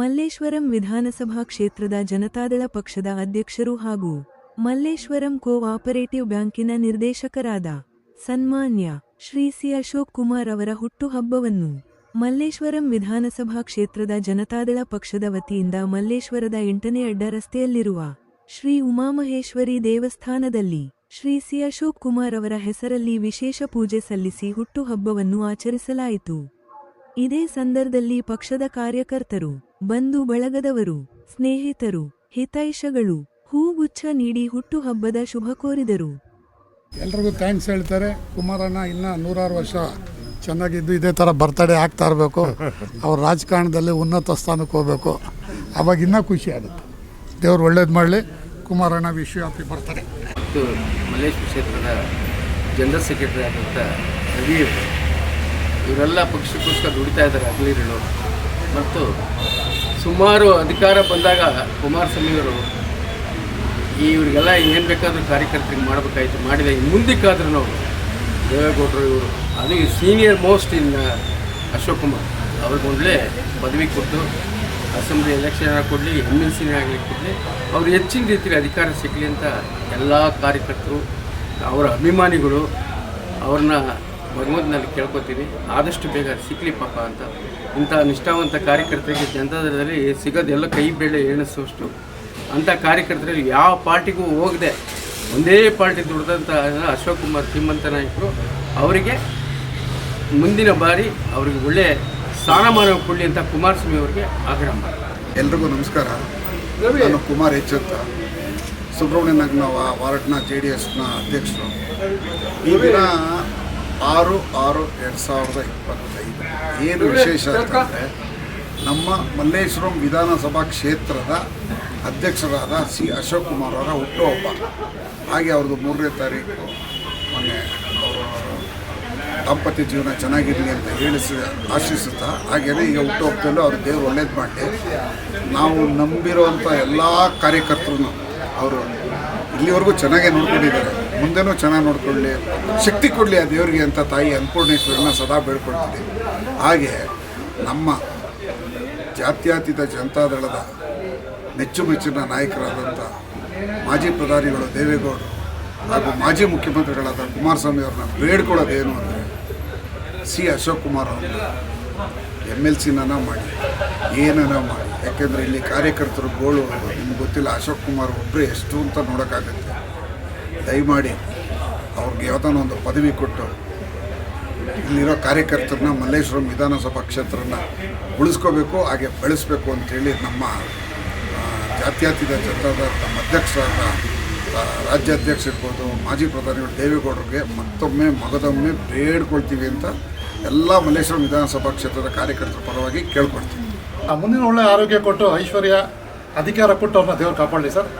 ಮಲ್ಲೇಶ್ವರಂ ವಿಧಾನಸಭಾ ಕ್ಷೇತ್ರದ ಜನತಾದಳ ಪಕ್ಷದ ಅಧ್ಯಕ್ಷರು ಹಾಗೂ ಮಲ್ಲೇಶ್ವರಂ ಕೋ ಆಪರೇಟಿವ್ ಬ್ಯಾಂಕಿನ ನಿರ್ದೇಶಕರಾದ ಸನ್ಮಾನ್ಯ ಶ್ರೀ ಸಿ ಅಶೋಕ್ ಕುಮಾರ್ ಅವರ ಹುಟ್ಟುಹಬ್ಬವನ್ನು ಮಲ್ಲೇಶ್ವರಂ ವಿಧಾನಸಭಾ ಕ್ಷೇತ್ರದ ಜನತಾದಳ ಪಕ್ಷದ ವತಿಯಿಂದ ಮಲ್ಲೇಶ್ವರದ ಎಂಟನೇ ಅಡ್ಡ ರಸ್ತೆಯಲ್ಲಿರುವ ಶ್ರೀ ಉಮಾಮಹೇಶ್ವರಿ ದೇವಸ್ಥಾನದಲ್ಲಿ ಶ್ರೀ ಸಿ ಅಶೋಕ್ ಕುಮಾರ್ ಅವರ ಹೆಸರಲ್ಲಿ ವಿಶೇಷ ಪೂಜೆ ಸಲ್ಲಿಸಿ ಹುಟ್ಟುಹಬ್ಬವನ್ನು ಆಚರಿಸಲಾಯಿತು. ಇದೇ ಸಂದರ್ಭದಲ್ಲಿ ಪಕ್ಷದ ಕಾರ್ಯಕರ್ತರು ಬಂಧು ಬಳಗದವರು ಸ್ನೇಹಿತರು ಹಿತೈಷಗಳು ಹೂಗುಚ್ಛ ನೀಡಿ ಹುಟ್ಟುಹಬ್ಬದ ಶುಭ ಕೋರಿದರು. ಎಲ್ರಿಗೂ ಥ್ಯಾಂಕ್ಸ್ ಹೇಳ್ತಾರೆ. ಕುಮಾರಣ್ಣ ಇನ್ನೂ ನೂರಾರು ವರ್ಷ ಚೆನ್ನಾಗಿದ್ದು ಇದೇ ಥರ ಬರ್ತಡೇ ಆಗ್ತಾ ಇರಬೇಕು. ಅವ್ರ ರಾಜಕಾರಣದಲ್ಲಿ ಉನ್ನತ ಸ್ಥಾನಕ್ಕೆ ಹೋಗಬೇಕು. ಅವಾಗ ಇನ್ನೂ ಖುಷಿ ಆಗುತ್ತೆ. ದೇವ್ರು ಒಳ್ಳೇದು ಮಾಡಲಿ. ಕುಮಾರಣ್ಣ ವಿಶ್ವ ಹ್ಯಾಪಿ ಬರ್ತಡೇ ಮತ್ತು ಮಲ್ಲೇಶ್ವರ ಕ್ಷೇತ್ರದ ಜನರಲ್ ಸೆಕ್ರೆಟರಿ ಆದಂಥ ರವಿ ಇವರೆಲ್ಲ ಪಕ್ಷಕ್ಕೋಸ್ಕರ ದುಡಿತಾ ಇದ್ದಾರೆ ಹಗಲಿರುಳು ಮತ್ತು ಸುಮಾರು ಅಧಿಕಾರ ಬಂದಾಗ ಕುಮಾರಸ್ವಾಮಿಯವರು ಇವರಿಗೆಲ್ಲ ಏನು ಬೇಕಾದರೂ ಕಾರ್ಯಕರ್ತರಿಗೆ ಮಾಡಬೇಕಾಯಿತು, ಮಾಡಿದೆ. ಮುಂದಕ್ಕಾದ್ರೂ ನಾವು ದೇವೇಗೌಡರು ಇವರು, ಅದು senior most in Ashok Kumar. ಅವ್ರಿಗೊಂದಲೇ ಪದವಿ ಕೊಟ್ಟು ಅಸೆಂಬ್ಲಿ ಎಲೆಕ್ಷನ್ ಕೊಡಲಿ ಎಂ ಎಲ್ ಸಿನೇ ಆಗಲಿ ಕೊಡಲಿ, ಅವ್ರು ಹೆಚ್ಚಿನ ರೀತಿಯಲ್ಲಿ ಅಧಿಕಾರ ಸಿಗಲಿ ಅಂತ ಎಲ್ಲ ಕಾರ್ಯಕರ್ತರು, ಅವರ ಅಭಿಮಾನಿಗಳು ಅವ್ರನ್ನ ಭಗವಂತನಲ್ಲಿ ಕೇಳ್ಕೊತೀವಿ. ಆದಷ್ಟು ಬೇಗ ಸಿಕ್ಕಲಿ ಪಾಪ ಅಂತ. ಇಂಥ ನಿಷ್ಠಾವಂತ ಕಾರ್ಯಕರ್ತರಿಗೆ ಜನತಾದಳದಲ್ಲಿ ಸಿಗೋದೆಲ್ಲ ಕೈ ಬೇಳೆ ಎಣಿಸುವಷ್ಟು ಅಂಥ ಕಾರ್ಯಕರ್ತರಲ್ಲಿ ಯಾವ ಪಾರ್ಟಿಗೂ ಹೋಗದೆ ಒಂದೇ ಪಾರ್ಟಿ ದುಡ್ದಂಥ ಅಶೋಕ್ ಕುಮಾರ್ ಶ್ರೀಮಂತ ನಾಯಕರು ಅವರಿಗೆ ಮುಂದಿನ ಬಾರಿ ಅವರಿಗೆ ಒಳ್ಳೆ ಸ್ಥಾನಮಾನ ಕೊಡಲಿ ಅಂತ ಕುಮಾರಸ್ವಾಮಿ ಅವರಿಗೆ ಆಗ್ರಹ ಮಾಡ್ತಾರೆ. ಎಲ್ರಿಗೂ ನಮಸ್ಕಾರ. ನಾನು ಕುಮಾರ್ ಎಚ್ ಅಂತ. ಸುಬ್ರಹ್ಮಣ್ಯ ನಗರ ವಾರ್ಡ್ನ ಜೆ ಡಿ ಎಸ್ನ ಅಧ್ಯಕ್ಷರು. ಈ ದಿನ ಆರು ಆರು ಎರಡು ಸಾವಿರದ ಇಪ್ಪತ್ತೈದು. ಏನು ವಿಶೇಷ ಅಂತಂದರೆ, ನಮ್ಮ ಮಲ್ಲೇಶ್ವರಂ ವಿಧಾನಸಭಾ ಕ್ಷೇತ್ರದ ಅಧ್ಯಕ್ಷರಾದ ಸಿ ಅಶೋಕ್ ಕುಮಾರ್ ಅವರ ಹುಟ್ಟುಹಬ್ಬ. ಹಾಗೆ ಅವ್ರದ್ದು ಮೂರನೇ ತಾರೀಕು ಮೊನ್ನೆ ದಾಂಪತ್ಯ ಜೀವನ ಚೆನ್ನಾಗಿರಲಿ ಅಂತ ಹೇಳಿಸಿ ಆಶಿಸುತ್ತಾ ಹಾಗೆಯೇ ಈಗ ಹುಟ್ಟುಹಬ್ಬದಲ್ಲೂ ಅವ್ರ ದೇವ್ರು ಒಳ್ಳೇದು ಮಾಡಿ ನಾವು ನಂಬಿರುವಂಥ ಎಲ್ಲ ಕಾರ್ಯಕರ್ತರು ಅವರು ಇಲ್ಲಿವರೆಗೂ ಚೆನ್ನಾಗೇ ನೋಡ್ಕೊಂಡಿದ್ದಾರೆ. ಮುಂದೆನೂ ಚೆನ್ನಾಗಿ ನೋಡಿಕೊಳ್ಳಿ, ಶಕ್ತಿ ಕೊಡಲಿ ಆ ದೇವರಿಗೆ ಅಂತ ತಾಯಿ ಅನ್ನಪೂರ್ಣೇಶ್ವರನ ಸದಾ ಬೇಡ್ಕೊಳ್ತಿದ್ದೆ ಹಾಗೆ ನಮ್ಮ ಜಾತ್ಯಾತೀತ ಜನತಾದಳದ ಮೆಚ್ಚುಮೆಚ್ಚಿನ ನಾಯಕರಾದಂಥ ಮಾಜಿ ಪ್ರಧಾನಿಗಳು ದೇವೇಗೌಡರು ಹಾಗೂ ಮಾಜಿ ಮುಖ್ಯಮಂತ್ರಿಗಳಾದ ಕುಮಾರಸ್ವಾಮಿ ಅವ್ರನ್ನ ಬೇಡ್ಕೊಳ್ಳೋದೇನು ಅಂದರೆ ಸಿ ಅಶೋಕ್ ಕುಮಾರ್ ಅವರು ಎಂ ಎಲ್ ಸಿನ ಮಾಡಿ ಏನನ ಮಾಡಿ. ಯಾಕೆಂದರೆ ಇಲ್ಲಿ ಕಾರ್ಯಕರ್ತರು ಗೋಳು, ನಿಮ್ಗೆ ಗೊತ್ತಿಲ್ಲ, ಅಶೋಕ್ ಕುಮಾರ್ ಒಬ್ಬರೇ ಎಷ್ಟು ಅಂತ ನೋಡೋಕ್ಕಾಗತ್ತೆ. ದಯಮಾಡಿ ಅವ್ರಿಗೆ ಯಾವ್ದಾನ ಒಂದು ಪದವಿ ಕೊಟ್ಟು ಇಲ್ಲಿರೋ ಕಾರ್ಯಕರ್ತರನ್ನ ಮಲ್ಲೇಶ್ವರಂ ವಿಧಾನಸಭಾ ಕ್ಷೇತ್ರನ ಉಳಿಸ್ಕೋಬೇಕು, ಹಾಗೆ ಬೆಳೆಸಬೇಕು ಅಂತೇಳಿ ನಮ್ಮ ಜಾತ್ಯಾತೀತ ಜನತಾದ ನಮ್ಮ ಅಧ್ಯಕ್ಷರಾದ ರಾಜ್ಯಾಧ್ಯಕ್ಷ ಇರ್ಬೋದು, ಮಾಜಿ ಪ್ರಧಾನಿಗಳು ದೇವೇಗೌಡರಿಗೆ ಮತ್ತೊಮ್ಮೆ, ಮಗದೊಮ್ಮೆ ಬೇಡ್ಕೊಳ್ತೀವಿ ಅಂತ ಎಲ್ಲ ಮಲ್ಲೇಶ್ವರಂ ವಿಧಾನಸಭಾ ಕ್ಷೇತ್ರದ ಕಾರ್ಯಕರ್ತರ ಪರವಾಗಿ ಕೇಳ್ಕೊಳ್ತೀವಿ. ಮುಂದಿನ ಒಳ್ಳೆ ಆರೋಗ್ಯ ಕೊಟ್ಟು ಐಶ್ವರ್ಯ ಅಧಿಕಾರ ಕೊಟ್ಟು ಅವ್ರನ್ನ ದೇವ್ರು ಕಾಪಾಡಲಿ ಸರ್.